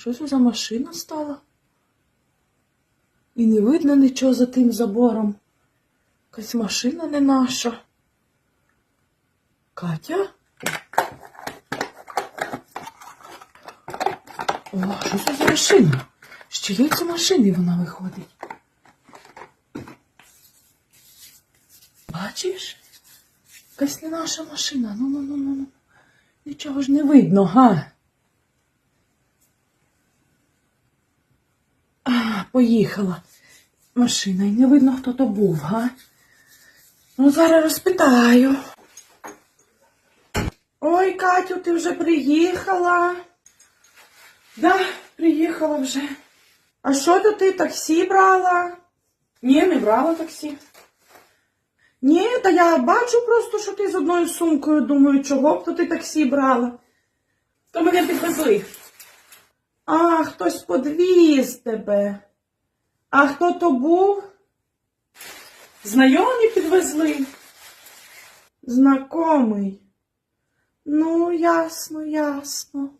Що це за машина стала? І не видно нічого за тим забором. Якась машина не наша. Катя? О, що це за машина? З чиєї машини вона виходить? Бачиш? Якась не наша машина. Ну, ну, ну, ну, ну. Нічого ж не видно, га? А, поїхала машина, і не видно, хто то був, га? Ну, зараз розпитаю. Ой, Катю, ти вже приїхала. Да, приїхала вже. А що то ти таксі брала? Ні, не брала таксі. Ні, та я бачу просто, що ти з одною сумкою думаю, чого б то ти таксі брала. То мене підвезли. А, хтось подвіз тебе. А хто то був? Знайомі підвезли. Знакомий. Ну, ясно, ясно.